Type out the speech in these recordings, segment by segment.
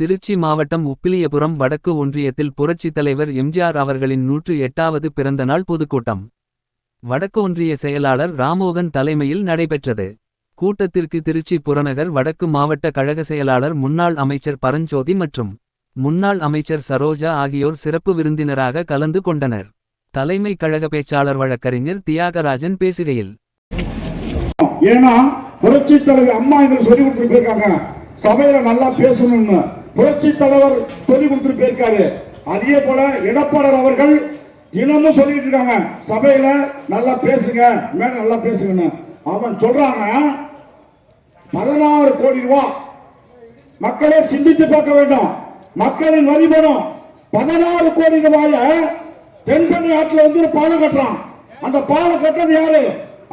திருச்சி மாவட்டம் உப்பிலியபுரம் வடக்கு ஒன்றியத்தில் புரட்சித் தலைவர் எம்ஜிஆர் அவர்களின் நூற்று எட்டாவது பிறந்தநாள் பொதுக்கூட்டம். வடக்கு ஒன்றிய செயலாளர் ராமோகன் தலைமையில் நடைபெற்றது. கூட்டத்திற்கு திருச்சி புறநகர் வடக்கு மாவட்ட கழக செயலாளர் முன்னாள் அமைச்சர் பரஞ்சோதி மற்றும் முன்னாள் அமைச்சர் சரோஜா ஆகியோர் சிறப்பு விருந்தினராக கலந்து கொண்டனர். தலைமை கழக பேச்சாளர் வழக்கறிஞர் தியாகராஜன் பேசுகையில் ஏன்னா புரட்சி தலைவர் அம்மா என்று சொல்லி கொடுத்துருக்காங்க. சபையில நல்லா பேசணும்னு. புரட்சி தலைவர் சொல்லி கொடுத்துட்டு போயிருக்காரு. அதே போல எடப்பாளர் அவர்கள் தினமும் சொல்லிட்டு இருக்காங்க. சபையில நல்லா பேசுங்க மேல நல்லா பேசுங்கன்னு. அவன் சொல்றாங்க பதினாறு கோடி ரூபாய் மக்களை சிந்தித்து பார்க்க வேண்டும். மக்களின் வரி பணம் பதினாறு கோடி ரூபாய தென்பண்ணி ஆற்றுல வந்து ஒரு பாலம் கட்டுறான். அந்த பாலம் கட்டுறது யாரு?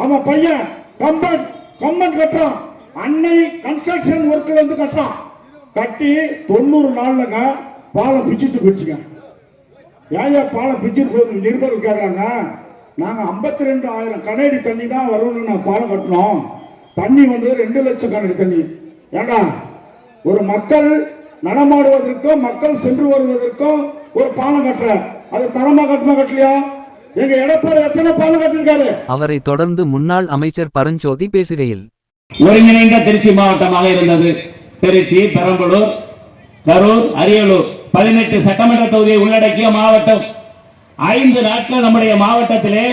அவன் பையன் கம்பன் கம்பன் கட்டுறான். அன்னை கன்ஸ்ட்ரக்ஷன் ஒர்க்ல வந்து கட்டுறான். கட்டி தொண்ணூறு நாள்லங்க பாலம் பிச்சுட்டு போயிடுச்சுங்க. ஏன் பாலம் பிச்சுட்டு போய் நிருபர் கேட்குறாங்க நாங்கள் ஐம்பத்தி ரெண்டு ஆயிரம் கனேடி தண்ணி தான் வரும்னு நான் பாலம் கட்டினோம். தண்ணி வந்து ரெண்டு லட்சம் கனடி தண்ணி. ஏண்டா? ஒரு மக்கள் நடமாடுவதற்கும் மக்கள் சென்று வருவதற்கும் ஒரு பாலம் கட்டுற. அது தரமா கட்டணும் கட்டலையா? எங்க எடப்பாடி எத்தனை பாலம் கட்டிருக்காரு அவரைத் தொடர்ந்து முன்னாள் அமைச்சர் பரஞ்சோதி பேசுகையில் ஒருங்கிணைந்த திருச்சி மாவட்டமாக இருந்தது. திருச்சி பெரம்பலூர் கரூர் அரியலூர். பதினெட்டு சட்டமன்ற தொகுதியை உள்ளடக்கிய மாவட்டம். ஐந்து நாட்கள் நம்முடைய மாவட்டத்திலே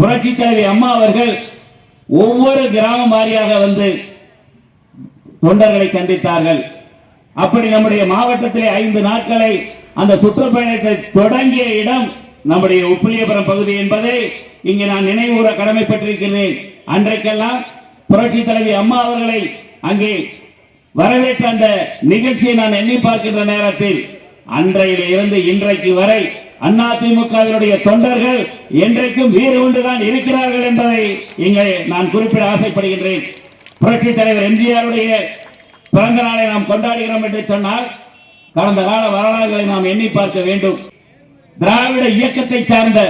புரட்சி தலைவி அம்மா அவர்கள் ஒவ்வொரு கிராமம் வாரியாக வந்து தொண்டர்களை சந்தித்தார்கள். அப்படி நம்முடைய மாவட்டத்திலே ஐந்து நாட்களை அந்த சுற்றுப்பயணத்தை தொடங்கிய இடம் நம்முடைய உப்பிலியபுரம் பகுதி என்பதை இங்கே நான் நினைவுற கடமைப்பட்டிருக்கிறேன். அன்றைக்கெல்லாம் புரட்சி தலைவி அம்மா அவர்களை அங்கே வரவேற்ற அந்த நிகழ்ச்சியை நான் எண்ணி பார்க்கின்ற நேரத்தில் அன்றையில இருந்து இன்றைக்கு வரை அதிமுகவினுடைய தொண்டர்கள் என்றைக்கும் வீறு கொண்டுதான் இருக்கிறார்கள் என்பதை இங்கே நான் குறிப்பிட ஆசைப்படுகின்றேன். புரட்சி தலைவர் எம்ஜிஆருடைய பிறந்த நாளை நாம் கொண்டாடுகிறோம் என்று சொன்னால் கடந்த கால வரலாறுகளை நாம் எண்ணி பார்க்க வேண்டும். திராவிட இயக்கத்தை சார்ந்த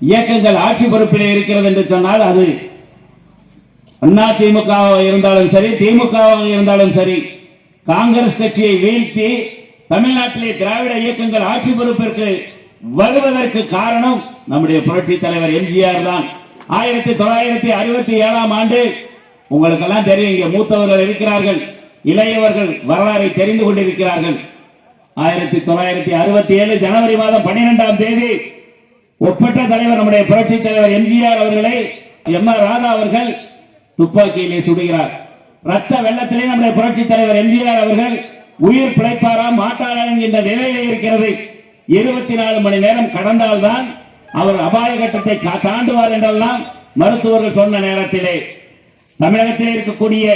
இயக்கங்கள் ஆட்சி பொறுப்பிலே இருக்கிறது என்று சொன்னால் அது அண்ணா திமுகவாக இருந்தாலும் சரி திமுகவாக இருந்தாலும் சரி காங்கிரஸ் கட்சியை வீழ்த்தி தமிழ்நாட்டிலே திராவிட இயக்கங்கள் ஆட்சி பொறுப்பிற்கு வருவதற்கு காரணம் நம்முடைய புரட்சி தலைவர் எம்ஜிஆர் தான். ஆயிரத்தி தொள்ளாயிரத்தி அறுபத்தி ஏழாம் ஆண்டு உங்களுக்கெல்லாம் தெரியும் இங்கே மூத்தவர்கள் இருக்கிறார்கள் இளையவர்கள் வரலாறை தெரிந்து கொண்டிருக்கிறார்கள். ஆயிரத்தி தொள்ளாயிரத்தி அறுபத்தி ஏழு ஜனவரி மாதம் பன்னிரெண்டாம் தேதி ஒப்பற்ற தலைவர் நம்முடைய புரட்சி தலைவர் எம்ஜிஆர் அவர்களை எம் ஆர் ராதா அவர்கள் துப்பாக்கியிலே சுடுகிறார். ரத்த வெள்ளத்திலே நம்முடைய புரட்சி தலைவர் எம்ஜிஆர் அவர்கள் உயிர் பிழைப்பாரா மாட்டாரா என்கின்ற நிலையிலே இருக்கிறது. இருபத்தி நாலு மணி நேரம் கடந்தால்தான் அவர் அபாய கட்டத்தை கா- தாண்டுவார் என்றெல்லாம் மருத்துவர்கள் சொன்ன நேரத்திலே. தமிழகத்திலே இருக்கக்கூடிய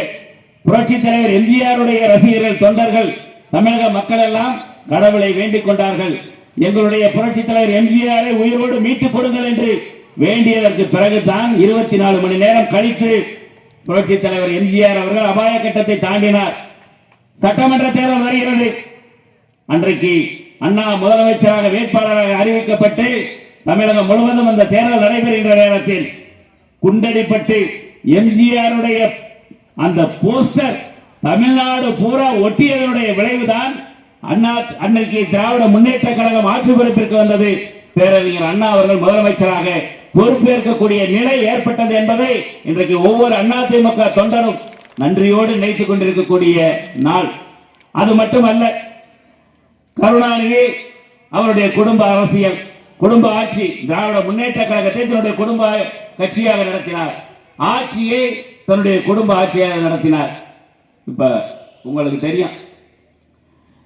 புரட்சி தலைவர் எம்ஜிஆருடைய ரசிகர்கள் தொண்டர்கள் தமிழக மக்கள் எல்லாம் கடவுளை வேண்டிக் கொண்டார்கள். எங்களுடைய புரட்சி தலைவர் எம்ஜிஆரை உயிரோடு மீட்டுக் கொடுங்கள் என்று வேண்டியதற்கு பிறகுதான் இருபத்தி நாலு மணி நேரம் கழித்து புரட்சி தலைவர் எம்ஜிஆர் அவர்கள் அபாய கட்டத்தை தாண்டினார். சட்டமன்ற தேர்தல் வருகிறது. அன்றைக்கு அண்ணா முதலமைச்சராக வேட்பாளராக அறிவிக்கப்பட்டு தமிழகம் முழுவதும் அந்த தேர்தல் நடைபெறுகின்ற நேரத்தில் குண்டடிப்பட்டு எம்ஜிஆருடைய அந்த போஸ்டர் தமிழ்நாடு பூரா ஒட்டியதனுடைய விளைவுதான் அண்ணா அன்னைக்கு திராவிட முன்னேற்ற கழகம் ஆட்சி பொறுப்பிற்கு வந்தது. பேரறிஞர் அண்ணா அவர்கள் முதலமைச்சராக பொறுப்பேற்கக்கூடிய நிலை ஏற்பட்டது என்பதை இன்றைக்கு ஒவ்வொரு அதிமுக தொண்டரும் நன்றியோடு நினைத்துக் கொண்டிருக்கக்கூடிய நாள். அது மட்டுமல்ல கருணாநிதி அவருடைய குடும்ப அரசியல் குடும்ப ஆட்சி திராவிட முன்னேற்ற கழகத்தை தன்னுடைய குடும்ப கட்சியாக நடத்தினார். ஆட்சியை தன்னுடைய குடும்ப ஆட்சியாக நடத்தினார். இப்ப உங்களுக்கு தெரியும்.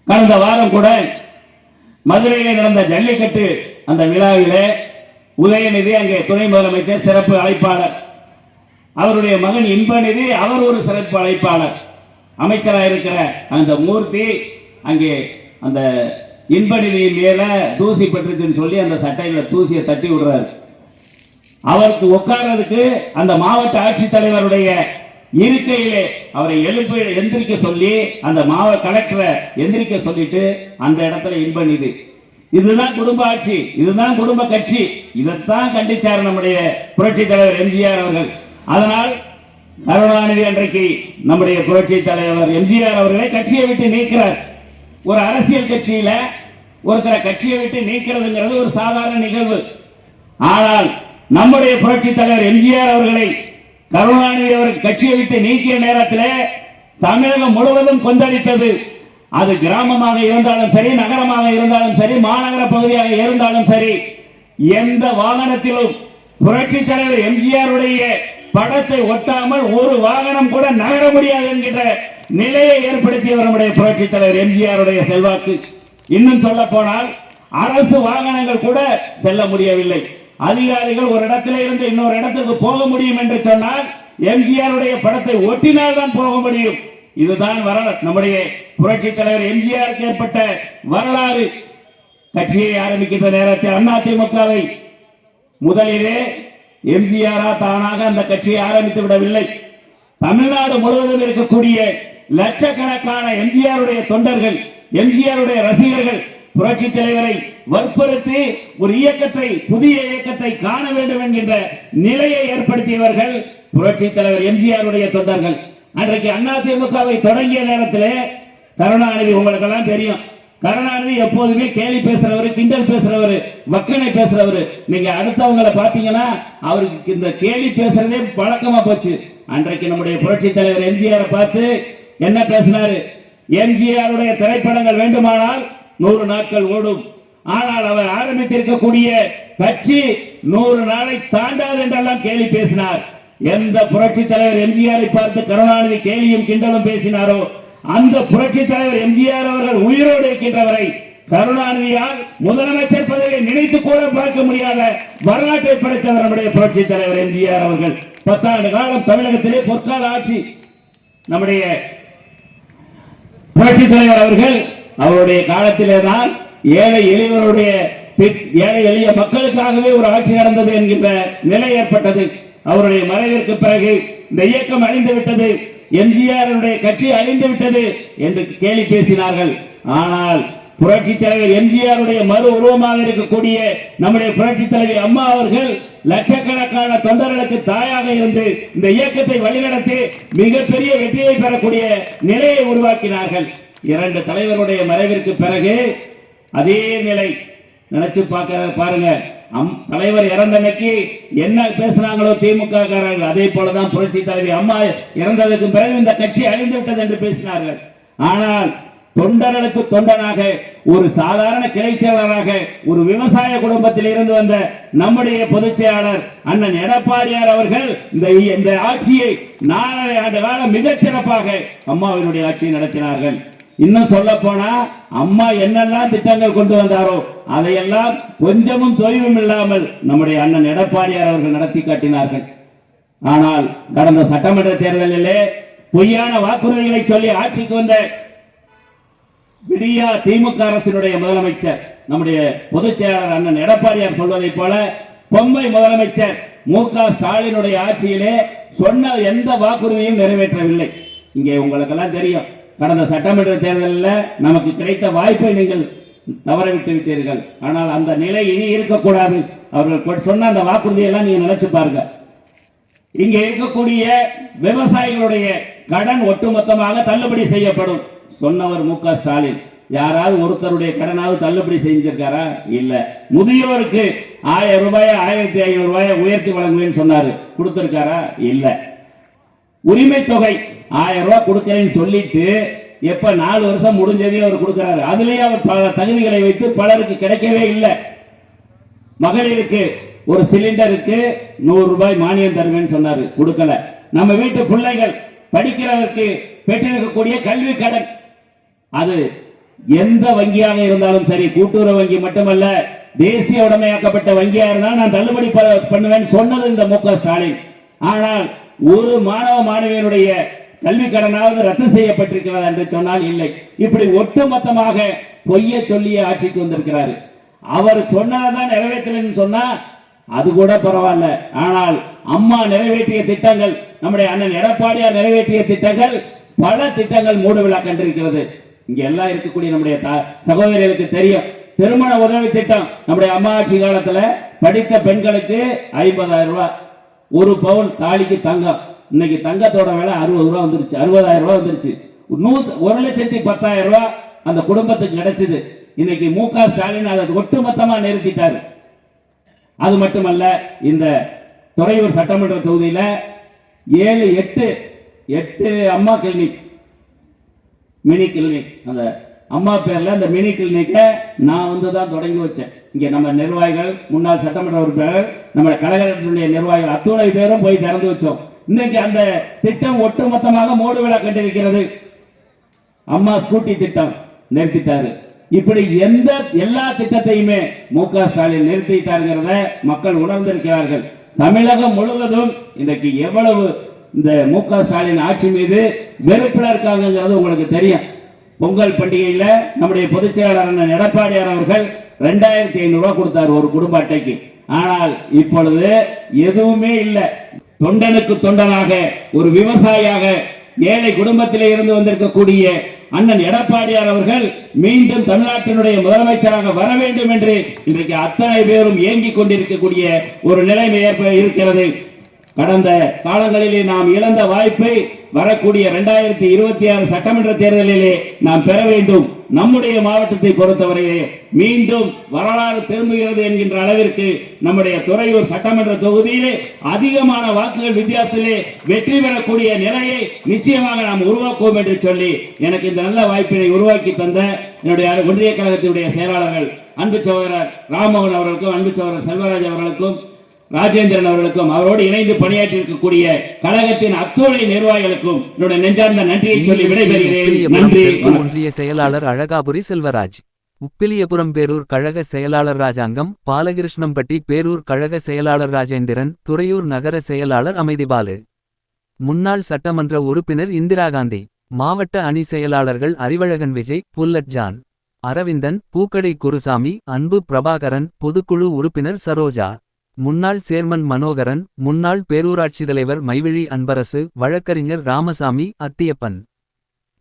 கடந்த வாரம் கூட மதுரையில் நடந்த ஜல்லிக்கட்டு அந்த விழாவிலே உதயநிதி அங்கே துணை முதலமைச்சர் சிறப்பு அழைப்பாளர். அவருடைய மகன் இன்பநிதி அவர் ஒரு சிறப்பு அழைப்பாளர். அமைச்சராக இருக்கிற அந்த மூர்த்தி அங்கே அந்த இன்பநிதி மேல தூசி பட்டுச்சுன்னு சொல்லி அந்த சட்டையில தூசியை தட்டி விடுறாரு. அவருக்கு உட்கார்றதுக்கு அந்த மாவட்ட ஆட்சித்தலைவருடைய இருக்கையிலே அவரை எழுப்பி எந்திரிக்க சொல்லி அந்த மாவட்ட கலெக்டரை எந்திரிக்க சொல்லிட்டு அந்த இடத்துல இன்பநிதி. இதுதான் குடும்ப ஆட்சி இதுதான் குடும்ப கட்சி. இதைத்தான் கண்டிச்சார் நம்முடைய புரட்சி தலைவர் எம்ஜிஆர் அவர்கள். அதனால் கருணாநிதி அன்றைக்கு நம்முடைய புரட்சி தலைவர் எம்ஜிஆர் அவர்களை கட்சியை விட்டு நீக்கிறார். ஒரு அரசியல் கட்சியில ஒருத்தரை கட்சியை விட்டு நீக்கிறதுங்கிறது ஒரு சாதாரண நிகழ்வு. ஆனால் நம்முடைய புரட்சி தலைவர் எம்ஜிஆர் அவர்களை கருணாநிதி அவர் கட்சியை விட்டு நீக்கிய நேரத்தில் தமிழகம் முழுவதும் கொந்தளித்தது. அது கிராமமாக இருந்தாலும் சரி நகரமாக இருந்தாலும் சரி மாநகர பகுதியாக இருந்தாலும் சரி எந்த வாகனத்திலும் புரட்சி தலைவர் எம்ஜிஆர் உடைய படத்தை ஒட்டாமல் ஒரு வாகனம் கூட நகர முடியாது என்கின்ற நிலையை ஏற்படுத்தியவர் நம்முடைய புரட்சி தலைவர் எம்ஜிஆர் உடைய செல்வாக்கு. இன்னும் சொல்ல போனால் அரசு வாகனங்கள் கூட செல்ல முடியவில்லை. அதிகாரிகள் ஒரு இடத்துல இருந்து இன்னொரு இடத்துக்கு போக முடியும் என்று சொன்னால் எம்ஜிஆர் உடைய படத்தை ஒட்டினால் தான் போக முடியும். இதுதான் வரலாறு. நம்முடைய புரட்சி தலைவர் எம்ஜிஆருக்கு ஏற்பட்ட வரலாறு. கட்சியை ஆரம்பிக்கின்ற நேரத்தில் அதிமுகவை முதலிலே எம்ஜிஆரா தானாக அந்த கட்சியை ஆரம்பித்து விடவில்லை. தமிழ்நாடு முழுவதும் இருக்கக்கூடிய லட்சக்கணக்கான எம்ஜிஆருடைய தொண்டர்கள் எம்ஜிஆருடைய ரசிகர்கள் புரட்சி தலைவரை வற்புறுத்தி ஒரு இயக்கத்தை புதிய இயக்கத்தை காண வேண்டும் என்கின்ற நிலையை ஏற்படுத்தியவர்கள் புரட்சி தலைவர் எம்ஜிஆருடைய தொண்டர்கள். அன்றைக்கு அதிமுகவை தொடங்கிய நேரத்தில் கருணாநிதி உங்களுக்கு எல்லாம் தெரியும். கருணாநிதி எப்போதுமே கேலி பேசுறவரு கிண்டல் பேசுறவரு வக்கனை பேசுறவரு. நீங்க அடுத்தவங்களை பாத்தீங்கன்னா அவருக்கு இந்த கேலி பேசுறதே பழக்கமா போச்சு. அன்றைக்கு நம்முடைய புரட்சி தலைவர் எம்ஜிஆர் பார்த்து என்ன பேசினாரு? எம்ஜிஆருடைய திரைப்படங்கள் வேண்டுமானால் நூறு நாட்கள் ஓடும். ஆனால் அவர் ஆரம்பித்திருக்கக்கூடிய கட்சி நூறு நாளை தாண்டாது என்றெல்லாம் கேலி பேசினார். எந்த புரட்சி தலைவர் எம்ஜிஆரை பார்த்து கருணாநிதி கேலியும் கிண்டலும் பேசினாரோ அந்த புரட்சி தலைவர் எம்ஜிஆர் அவர்கள் உயிரோடு இருக்கின்றவரை கருணாநிதியால் முதலமைச்சர் பதவியை நினைத்து கூட பார்க்க முடியாத வரலாற்றை படைத்தவர் நம்முடைய புரட்சி தலைவர் எம்ஜிஆர் அவர்கள். பத்தாண்டு காலம் தமிழகத்திலே பொற்கால ஆட்சி. நம்முடைய புரட்சி தலைவர் அவர்கள் அவருடைய காலத்திலே தான் ஏழை எளியவருடைய ஏழை எளிய மக்களுக்காகவே ஒரு ஆட்சி நடந்தது என்கின்ற நிலை ஏற்பட்டது. அவருடைய மறைவிற்கு பிறகு இந்த இயக்கம் அழிந்து விட்டது எம்ஜிஆருடைய கட்சி அழிந்து விட்டது என்று கேலி பேசினார்கள். ஆனால் புரட்சி தலைவர் எம்ஜிஆருடைய மறு உருவமாக இருக்கக்கூடிய நம்முடைய புரட்சி தலைவி அம்மா அவர்கள் லட்சக்கணக்கான தொண்டர்களுக்கு தாயாக இருந்து இந்த இயக்கத்தை வழிநடத்தி மிகப்பெரிய வெற்றியை பெறக்கூடிய நிலையை உருவாக்கினார்கள். இரண்டு தலைவருடைய மறைவிற்கு பிறகு அதே நிலை நினைச்சு பார்க்க பாருங்க. அம் தலைவர் இறந்த அன்னைக்கு என்ன பேசினாங்களோ திமுக காரர்கள் அதே போலதான் புரட்சி தலைவி அம்மா இறந்ததற்கு பிறகு இந்த கட்சி அழிந்து விட்டது என்று பேசினார்கள். ஆனால் தொண்டர்களுக்கு தொண்டனாக ஒரு சாதாரண கிளை செயலராக ஒரு விவசாய குடும்பத்தில் இருந்து வந்த நம்முடைய பொதுச் செயலாளர் அண்ணன் எடப்பாடியார் அவர்கள் இந்த இந்த ஆட்சியை நாலரை ஆண்டு காலம் மிகச் சிறப்பாக அம்மாவினுடைய ஆட்சியை நடத்தினார்கள். இன்னும் சொல்ல போனா அம்மா என்னெல்லாம் திட்டங்கள் கொண்டு வந்தாரோ அதையெல்லாம் கொஞ்சமும் தொய்வும் இல்லாமல் நம்முடைய அண்ணன் எடப்பாடியார் அவர்கள் நடத்தி காட்டினார்கள். ஆனால் கடந்த சட்டமன்ற தேர்தலிலே பொய்யான வாக்குறுதிகளை சொல்லி ஆட்சிக்கு வந்த விடியா திமுக அரசினுடைய முதலமைச்சர் நம்முடைய பொதுச் செயலாளர் அண்ணன் எடப்பாடியார் சொல்வதை போல பொம்மை முதலமைச்சர் மு க ஸ்டாலினுடைய ஆட்சியிலே சொன்ன எந்த வாக்குறுதியும் நிறைவேற்றவில்லை. இங்கே உங்களுக்கெல்லாம் தெரியும். கடந்த சட்டமன்ற தேர்தலில் நமக்கு கிடைத்த வாய்ப்பை நீங்கள் தவறவிட்டு விட்டீர்கள். ஆனால் அந்த நிலை இனி இருக்கக்கூடாது. அவர்கள் சொன்ன அந்த வாக்குறுதியெல்லாம் நீங்க நினைச்சு பாருங்க. இங்கே இருக்கக்கூடிய விவசாயிகளுடைய கடன் ஒட்டுமொத்தமாக தள்ளுபடி செய்யப்படும் சொன்னவர் மு க ஸ்டாலின். யாராவது ஒருத்தருடைய கடனாவது தள்ளுபடி செஞ்சிருக்காரா? இல்ல. முதியோருக்கு ஆயிரம் ரூபாய் ஆயிரத்தி ஐநூறு ரூபாய் உயர்த்தி வழங்குவேன்னு சொன்னாரு. கொடுத்திருக்காரா? இல்ல. உரிமை தொகை ஆயிரம் ரூபாய் கொடுக்கறேன்னு சொல்லிட்டு எப்ப நாலு வருஷம் முடிஞ்சதையும் அவர் கொடுக்கிறாரு. அதுலயே அவர் பல தகுதிகளை வைத்து பலருக்கு கிடைக்கவே இல்லை. மகளிருக்கு ஒரு சிலிண்டருக்கு நூறு ரூபாய் மானியம் தருவேன்னு சொன்னாரு. கொடுக்கல. நம்ம வீட்டு பிள்ளைகள் படிக்கிறதற்கு பெற்றிருக்கக்கூடிய கல்வி கடன். அது எந்த வங்கியாக இருந்தாலும் சரி கூட்டுறவு வங்கி மட்டுமல்ல தேசிய உடமையாக்கப்பட்ட வங்கியா இருந்தாலும் நான் தள்ளுபடி ப- பண்ணுவேன்னு சொன்னது இந்த மு ஸ்டாலின். ஆனால் ஒரு மாணவ மாணவியனுடைய கல்வி கடனாவது ரத்து செய்யப்பட்டிருக்கிறது என்று சொன்னால் இல்லை. இப்படி ஒட்டுமொத்தமாக பொய்ய சொல்லிய ஆட்சிக்கு வந்திருக்கிறாரு. அவர் சொன்னதான் நிறைவேற்றலன்னு சொன்னா அது கூட பரவாயில்ல. ஆனால் அம்மா நிறைவேற்றிய திட்டங்கள் நம்முடைய அண்ணன் எடப்பாடியார் நிறைவேற்றிய திட்டங்கள் பல திட்டங்கள் மூடு விழா கண்டிருக்கிறது. இங்க எல்லாம் இருக்கக்கூடிய நம்முடைய சகோதரிகளுக்கு தெரியும். திருமண உதவி திட்டம் நம்முடைய அம்மா ஆட்சி காலத்துல படித்த பெண்களுக்கு ஐம்பதாயிரம் ரூபாய் ஒரு பவுன் தாலிக்கு தங்கம். இன்னைக்கு தங்கத்தோட விலை அறுபது ரூபா வந்துருச்சு. அறுபதாயிரம் ரூபா வந்துருச்சு. நூ ஒரு லட்சத்தி பத்தாயிரம் ரூபா அந்த குடும்பத்துக்கு கிடைச்சது. இன்னைக்கு மு க ஸ்டாலின் அதை ஒட்டுமொத்தமா நிறுத்திட்டாரு. அது மட்டுமல்ல இந்த துறையூர் சட்டமன்ற தொகுதியில ஏழு எட்டு எட்டு அம்மா கிளினிக் மினி கிளினிக். அந்த அம்மா பேர்ல அந்த மினி கிளினிக்கை நான் வந்து தான் தொடங்கி வச்சேன். இங்கே நம்ம நிர்வாகிகள் முன்னாள் சட்டமன்ற உறுப்பினர்கள் நம்ம கழகத்தினுடைய நிர்வாகிகள் அத்துணை பேரும் போய் திறந்து வச்சோம். இன்னைக்கு அந்த திட்டம் ஒட்டுமொத்தமாக மூடு விழா கண்டிருக்கிறது அம்மா ஸ்கூட்டி திட்டம் நிறுத்திட்டாரு. இப்படி எந்த எல்லா திட்டத்தையுமே மு க ஸ்டாலின் நிறுத்திட்டாருங்கிறத மக்கள் உணர்ந்திருக்கிறார்கள். தமிழகம் முழுவதும் இன்றைக்கு எவ்வளவு இந்த மு க ஸ்டாலின் ஆட்சி மீது வெறுப்பில் இருக்காங்கிறது உங்களுக்கு தெரியும். பொங்கல் பண்டிகையில் நம்முடைய பொதுச் செயலாளர் எடப்பாடியார் அவர்கள் ரெண்டாயிரத்தி ஐநூறு ரூபாய் கொடுத்தார் ஒரு குடும்ப அட்டைக்கு. ஆனால் இப்பொழுது எதுவுமே இல்லை. தொண்டனுக்கு தொண்டனாக ஒரு விவசாயியாக ஏழை குடும்பத்திலே இருந்து வந்திருக்கக்கூடிய அண்ணன் எடப்பாடியார் அவர்கள் மீண்டும் தமிழ்நாட்டினுடைய முதலமைச்சராக வர வேண்டும் என்று இன்றைக்கு அத்தனை பேரும் ஏங்கிக் கொண்டிருக்கக்கூடிய ஒரு நிலைமை ஏற்ப இருக்கிறது. கடந்த காலங்களிலே நாம் இழந்த வாய்ப்பை வரக்கூடிய இரண்டாயிரத்தி இருபத்தி ஆறு சட்டமன்ற தேர்தலிலே நாம் பெற வேண்டும். நம்முடைய மாவட்டத்தை பொறுத்தவரையிலே மீண்டும் வரலாறு திரும்புகிறது என்கின்ற அளவிற்கு நம்முடைய துறையூர் சட்டமன்ற தொகுதியிலே அதிகமான வாக்குகள் வித்தியாசத்திலே வெற்றி பெறக்கூடிய நிலையை நிச்சயமாக நாம் உருவாக்குவோம் என்று சொல்லி எனக்கு இந்த நல்ல வாய்ப்பினை உருவாக்கி தந்த என்னுடைய ஒன்றிய கழகத்தினுடைய செயலாளர்கள் அன்பு சகோதரர் ராமோகன் அவர்களுக்கும் அன்பு சகோதரர் செல்வராஜ் அவர்களுக்கும் ராஜேந்திரன் அவர்களுக்கும் அவரோடு இணைந்து பணியாற்றி இருக்கக்கூடிய கழகத்தின் அத்துணை நிர்வாகிகளுக்கும் என்னுடைய நெஞ்சார்ந்த நன்றியை சொல்லி விடைபெறுகிறேன். நன்றி. ஒன்றிய செயலாளர் அழகாபுரி செல்வராஜ். உப்பிலியபுரம் பேரூர் கழக செயலாளர் ராஜாங்கம் பாலகிருஷ்ணம்பட்டி பேரூர் கழக செயலாளர் ராஜேந்திரன் துறையூர் நகர செயலாளர் அமைதிபாலு. முன்னாள் சட்டமன்ற உறுப்பினர் இந்திரா காந்தி மாவட்ட அணி செயலாளர்கள் அறிவழகன் விஜய் புல்லட் ஜான் அரவிந்தன் பூக்கடை குருசாமி அன்பு பிரபாகரன் பொதுக்குழு உறுப்பினர் சரோஜா. முன்னாள் சேர்மன் மனோகரன் முன்னாள் பேரூராட்சி தலைவர் மைவிழி அன்பரசு வழக்கறிஞர் ராமசாமி அத்தியப்பன்.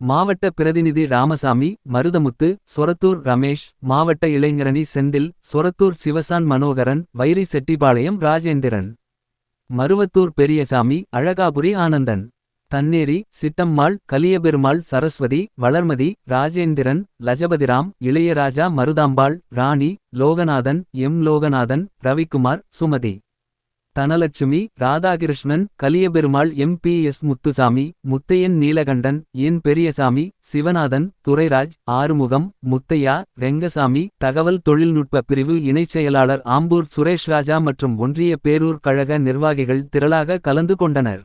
மாவட்ட பிரதிநிதி ராமசாமி மருதமுத்து சொரத்தூர் ரமேஷ் மாவட்ட இளைஞரணி Senthil Sorathur Sivasan Manoharan Vairi Chettipalayam Rajendran. Maruvathur Periyasamy Azhagapuri Anandan. Thanneri Chittammal Kaliyaperumal Saraswathi Valarmathi Rajendran Lajapathiram Ilaiyaraja Maruthambal Rani Loganathan M. Loganathan Ravikumar Sumathi. Dhanalakshmi Radhakrishnan Kaliyaperumal M. P. S. Muthusamy Muthaiyan Neelakandan N. Periyasamy Sivanathan Durairaj Arumugam Muthaiah Rengasamy தகவல் தொழில்நுட்ப பிரிவு இணைச் செயலாளர் ஆம்பூர் சுரேஷ் ராஜா மற்றும் ஒன்றிய பேரூர் கழக நிர்வாகிகள் திரளாக கலந்து கொண்டனர்.